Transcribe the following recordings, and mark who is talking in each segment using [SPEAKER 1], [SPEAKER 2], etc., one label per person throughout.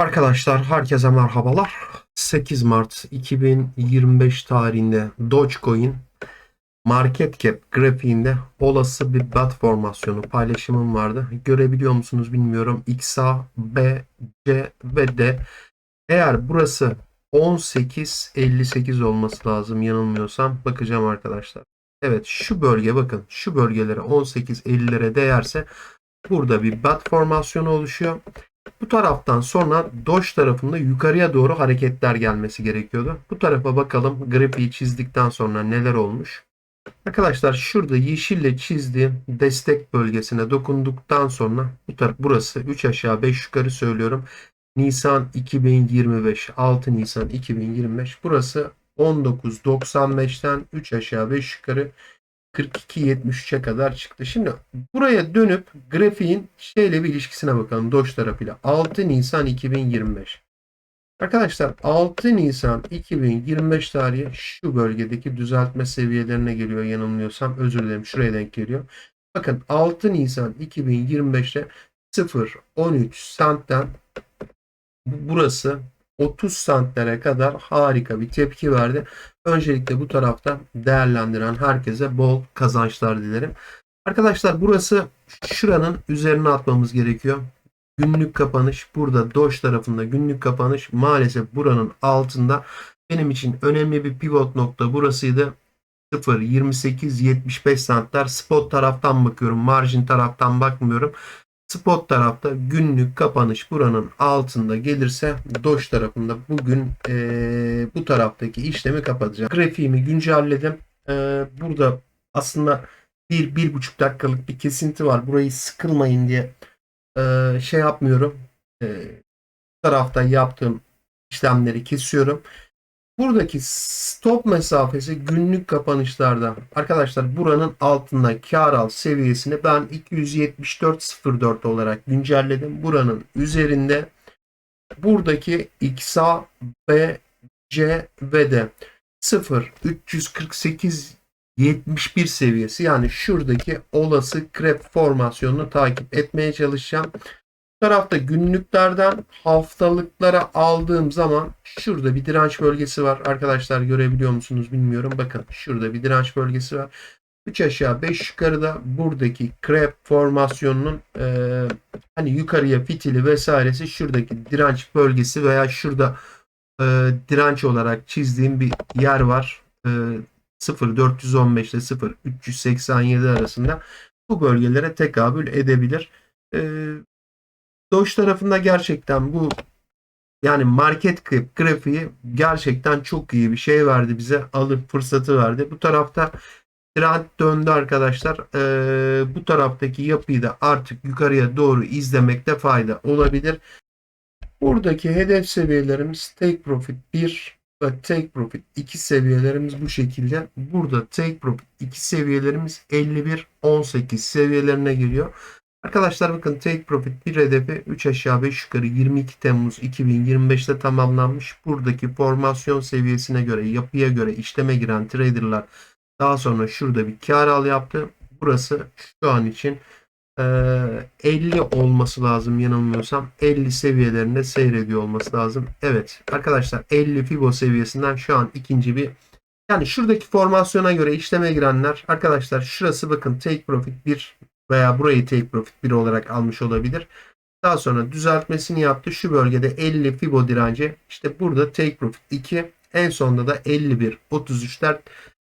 [SPEAKER 1] Arkadaşlar herkese merhabalar. 8 Mart 2025 tarihinde Dogecoin market cap grafiğinde olası bir bat formasyonu paylaşımım vardı. Görebiliyor musunuz bilmiyorum. XA, B, C ve D. Eğer burası 18.58 olması lazım yanılmıyorsam bakacağım arkadaşlar. Evet şu bölge bakın şu bölgelere 18.50'lere değerse burada bir bat formasyonu oluşuyor. Bu taraftan sonra Doge tarafında yukarıya doğru hareketler gelmesi gerekiyordu. Bu tarafa bakalım grafiği çizdikten sonra neler olmuş. Arkadaşlar şurada yeşille çizdiğim destek bölgesine dokunduktan sonra bu taraf burası 3 aşağı 5 yukarı söylüyorum. Nisan 2025 6 Nisan 2025 burası 19.95'ten 3 aşağı 5 yukarı 42.73'e kadar çıktı. Şimdi buraya dönüp grafiğin şeyle bir ilişkisine bakalım. Doge tarafıyla. 6 Nisan 2025. Arkadaşlar 6 Nisan 2025 tarihi şu bölgedeki düzeltme seviyelerine geliyor yanılmıyorsam. Özür dilerim şuraya denk geliyor. Bakın 6 Nisan 2025'te 0.13 centten burası 30 santlere kadar harika bir tepki verdi. Öncelikle bu tarafta değerlendiren herkese bol kazançlar dilerim. Arkadaşlar burası şuranın üzerine atmamız gerekiyor. Günlük kapanış burada Doge tarafında günlük kapanış maalesef buranın altında. Benim için önemli bir pivot nokta burasıydı. 0 28 75 santlar spot taraftan bakıyorum. Margin taraftan bakmıyorum. Spot tarafta günlük kapanış buranın altında gelirse Doge tarafında bugün e, bu taraftaki işlemi kapatacağım. Grafiğimi güncelledim. E, burada aslında bir, bir buçuk dakikalık bir kesinti var. Burayı sıkılmayın diye e, şey yapmıyorum. E, tarafta yaptığım işlemleri kesiyorum. Buradaki stop mesafesi günlük kapanışlarda arkadaşlar buranın altında kar al seviyesini ben 274.04 olarak güncelledim. Buranın üzerinde buradaki XA, B, C ve D 0 348 71 seviyesi yani şuradaki olası krep formasyonunu takip etmeye çalışacağım tarafta günlüklerden haftalıklara aldığım zaman şurada bir direnç bölgesi var. Arkadaşlar görebiliyor musunuz bilmiyorum. Bakın şurada bir direnç bölgesi var. 3 aşağı 5 yukarıda buradaki krep formasyonunun e, hani yukarıya fitili vesairesi şuradaki direnç bölgesi veya şurada e, direnç olarak çizdiğim bir yer var. E, 0.415 ile 0.387 arasında bu bölgelere tekabül edebilir. E, Doge tarafında gerçekten bu yani market cap grafiği gerçekten çok iyi bir şey verdi bize. Alır fırsatı verdi. Bu tarafta trend döndü arkadaşlar. Ee, bu taraftaki yapıyı da artık yukarıya doğru izlemekte fayda olabilir. Buradaki hedef seviyelerimiz take profit 1 ve take profit 2 seviyelerimiz bu şekilde. Burada take profit 2 seviyelerimiz 51 18 seviyelerine geliyor. Arkadaşlar bakın take profit bir hedefi 3 aşağı 5 yukarı 22 Temmuz 2025'te tamamlanmış. Buradaki formasyon seviyesine göre yapıya göre işleme giren traderlar daha sonra şurada bir kar al yaptı. Burası şu an için 50 olması lazım yanılmıyorsam 50 seviyelerinde seyrediyor olması lazım. Evet arkadaşlar 50 Fibo seviyesinden şu an ikinci bir yani şuradaki formasyona göre işleme girenler arkadaşlar şurası bakın take profit 1 veya burayı take profit 1 olarak almış olabilir. Daha sonra düzeltmesini yaptı. Şu bölgede 50 Fibo direnci. İşte burada take profit 2. En sonunda da 51 33'ler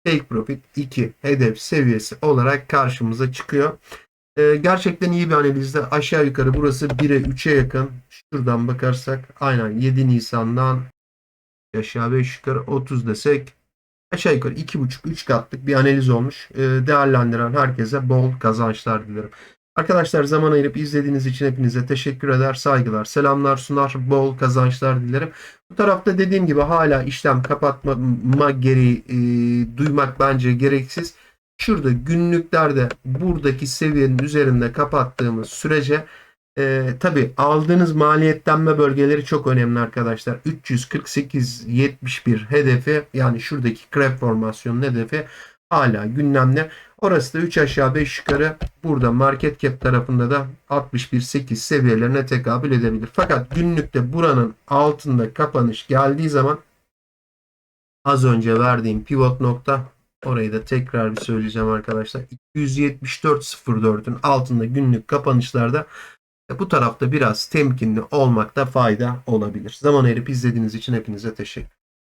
[SPEAKER 1] take profit 2 hedef seviyesi olarak karşımıza çıkıyor. Ee, gerçekten iyi bir analizde aşağı yukarı burası 1'e 3'e yakın. Şuradan bakarsak aynen 7 Nisan'dan aşağı 5 yukarı 30 desek aşağı yukarı 2,5-3 katlık bir analiz olmuş. Ee, değerlendiren herkese bol kazançlar dilerim. Arkadaşlar zaman ayırıp izlediğiniz için hepinize teşekkür eder, saygılar, selamlar sunar, bol kazançlar dilerim. Bu tarafta dediğim gibi hala işlem kapatma gereği e, duymak bence gereksiz. Şurada günlüklerde buradaki seviyenin üzerinde kapattığımız sürece e, tabi aldığınız maliyetlenme bölgeleri çok önemli arkadaşlar. 348-71 hedefi yani şuradaki krep formasyonun hedefi hala gündemde. Orası da 3 aşağı 5 yukarı burada market cap tarafında da 61.8 seviyelerine tekabül edebilir. Fakat günlükte buranın altında kapanış geldiği zaman az önce verdiğim pivot nokta orayı da tekrar bir söyleyeceğim arkadaşlar. 274.04'ün altında günlük kapanışlarda bu tarafta biraz temkinli olmakta fayda olabilir. Zaman ayırıp izlediğiniz için hepinize teşekkür